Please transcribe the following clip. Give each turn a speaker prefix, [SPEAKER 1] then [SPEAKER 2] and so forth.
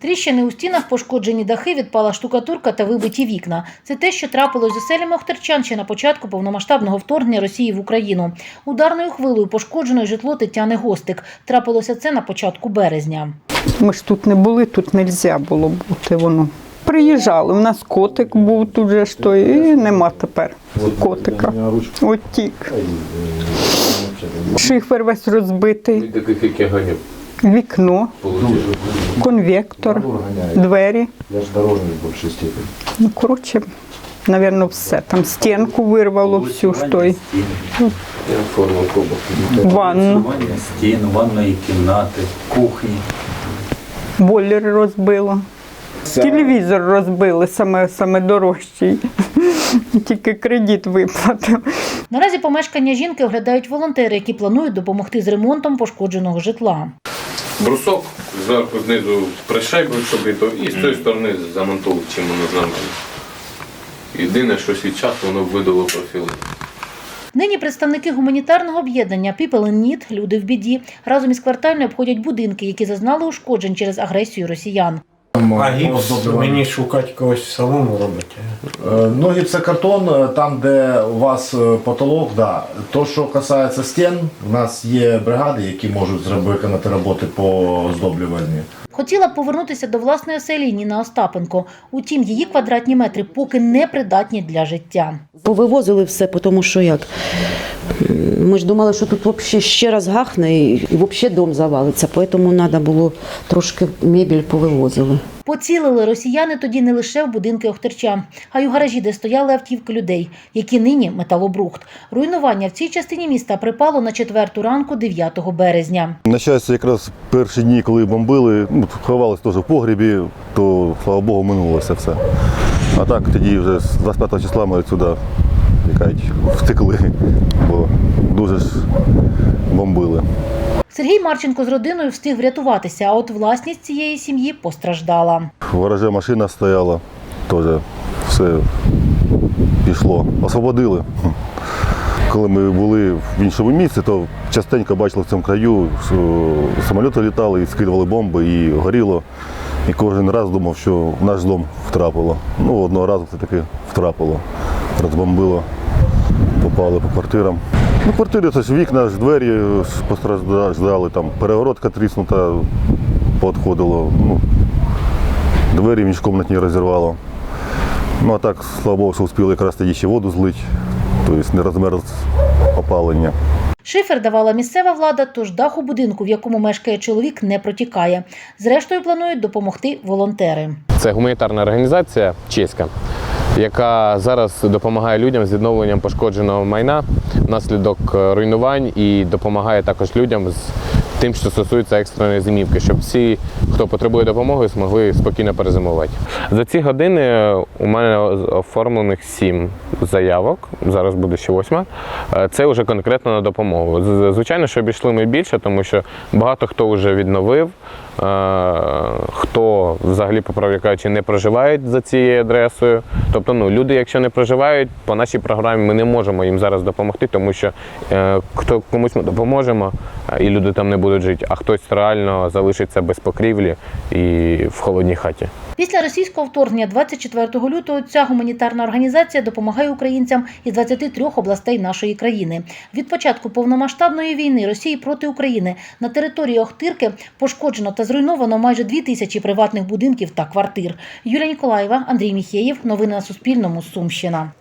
[SPEAKER 1] Тріщини у стінах, пошкоджені дахи, відпала штукатурка та вибиті вікна. Це те, що трапилось з оселями охтерчан ще на початку повномасштабного вторгнення Росії в Україну. Ударною хвилею пошкоджено житло Тетяни Гостик. Трапилося це на початку березня.
[SPEAKER 2] Ми ж тут не були, тут не можна було бути воно. Приїжджали, у нас котик був тут же ж той, і нема тепер котика. От тік. Шифер весь розбитий, вікно. Конвектор, двері.
[SPEAKER 3] Я ж дорожник в большей степени.
[SPEAKER 2] Ну, коротше, напевно, все. Там стінку вирвало всю ж той. Ванну,
[SPEAKER 4] стін, ванної кімнати, кухні.
[SPEAKER 2] бойлер розбило. Телевізор розбили, саме, саме дорожчий. Тільки кредит виплатив.
[SPEAKER 1] Наразі помешкання жінки оглядають волонтери, які планують допомогти з ремонтом пошкодженого житла.
[SPEAKER 5] Брусок зверху знизу пришайбив, щоб і то, і з цієї сторони замонтував, чим воно знамені. Єдине, що свій час воно видало профіли.
[SPEAKER 1] Нині представники гуманітарного об'єднання People in Need, люди в біді, разом із квартальною обходять будинки, які зазнали ушкоджень через агресію росіян.
[SPEAKER 6] А гіпс мені шукати когось самому робити.
[SPEAKER 3] Е, Ну, гіпсокартон, е, там, де у вас е, потолок, да. То, що касається стін, у нас є бригади, які можуть зробити виконати роботи по оздоблюванню.
[SPEAKER 1] Хотіла б повернутися до власної оселі Ніна Остапенко. Утім, її квадратні метри поки не придатні для життя.
[SPEAKER 7] Повивозили все, тому що як. Ми ж думали, що тут взагалі ще раз гахне і і взагалі дом завалиться, тому треба було трошки мебель повивозили.
[SPEAKER 1] Поцілили росіяни тоді не лише в будинки Охтерча, а й у гаражі, де стояли автівки людей, які нині металобрухт. Руйнування в цій частині міста припало на четверту ранку 9 березня.
[SPEAKER 8] На щастя, якраз перші дні, коли бомбили, ну, ховалися теж в погрібі, то слава Богу, минулося все. А так тоді вже з 25 числа ми сюди кажуть, втекли, бо дуже ж бомбили.
[SPEAKER 1] Сергій Марченко з родиною встиг врятуватися, а от власність цієї сім'ї постраждала.
[SPEAKER 8] В гаражі машина стояла, теж все пішло. Освободили. Коли ми були в іншому місці, то частенько бачили в цьому краю, що самоліти літали і скидували бомби, і горіло. І кожен раз думав, що в наш дом втрапило. Ну, одного разу це таки втрапило. Розбомбило, попали по квартирам. Ну, квартири це ж вікна, ж двері постраждали, там перегородка тріснута, поотходило. Ну, двері міжкомнатні розірвало. Ну а так, слава Богу, що встигли якраз тоді ще воду злить, тобто не розмерз опалення.
[SPEAKER 1] Шифер давала місцева влада, тож дах у будинку, в якому мешкає чоловік, не протікає. Зрештою, планують допомогти волонтери.
[SPEAKER 5] Це гуманітарна організація чеська, яка зараз допомагає людям з відновленням пошкодженого майна внаслідок е, руйнувань і допомагає також людям з тим, що стосується екстреної зимівки, щоб всі, хто потребує допомоги, змогли спокійно перезимувати. За ці години у мене оформлених сім заявок. Зараз буде ще восьма. Е, Це вже конкретно на допомогу. Звичайно, що обійшли ми більше, тому що багато хто вже відновив, е, хто взагалі, по правді кажучи, не проживають за цією адресою. Тобто, ну, люди, якщо не проживають, по нашій програмі ми не можемо їм зараз допомогти, тому що е, хто комусь ми допоможемо, і люди там не будуть жити, а хтось реально залишиться без покрівлі і в холодній хаті.
[SPEAKER 1] Після російського вторгнення 24 лютого ця гуманітарна організація допомагає українцям із 23 областей нашої країни. Від початку повномасштабної війни Росії проти України на території Охтирки пошкоджено та зруйновано майже 2 тисячі приватних будинків та квартир. Юлія Ніколаєва, Андрій Міхеєв. Новини на Суспільному. Сумщина.